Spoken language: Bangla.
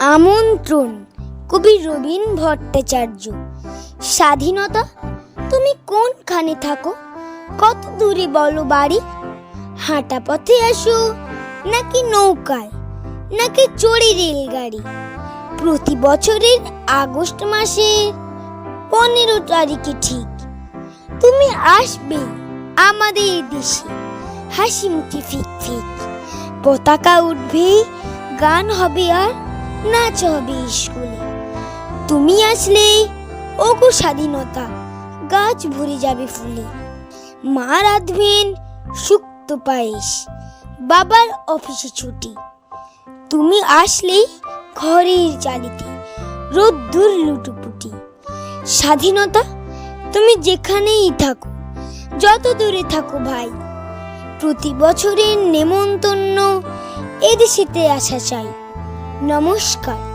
আমন্ত্রণ। কবি রবীন ভট্টাচার্য। স্বাধীনতা, তুমি কোনখানে থাকো? কত দূরে বলো বাড়ি? হাঁটা পথে আসো, নাকি নৌকায়, নাকি চড়ে রেলগাড়ি? প্রতি বছরের আগস্ট মাসের পনেরো তারিখে ঠিক। তুমি আসবে আমাদের দেশে। হাসি মুখে ফিক ফিক। পতাকা উঠবে, গান হবে আর নাচ হবে স্কুলে। তুমি আসলে ওগো স্বাধীনতা, গাছ ভরে যাবে ফুলে। মা রাঁধবেন শুক্ত পায়েস, বাবার অফিসে ছুটি। তুমি আসলেই ঘরের চালিতে রোদ্দুর লুটুপুটি। স্বাধীনতা, তুমি যেখানেই থাকো, যত দূরে থাকো ভাই। প্রতি বছরের নেমন্তন্ন এদেশেতে আসা চাই। নমস্কার।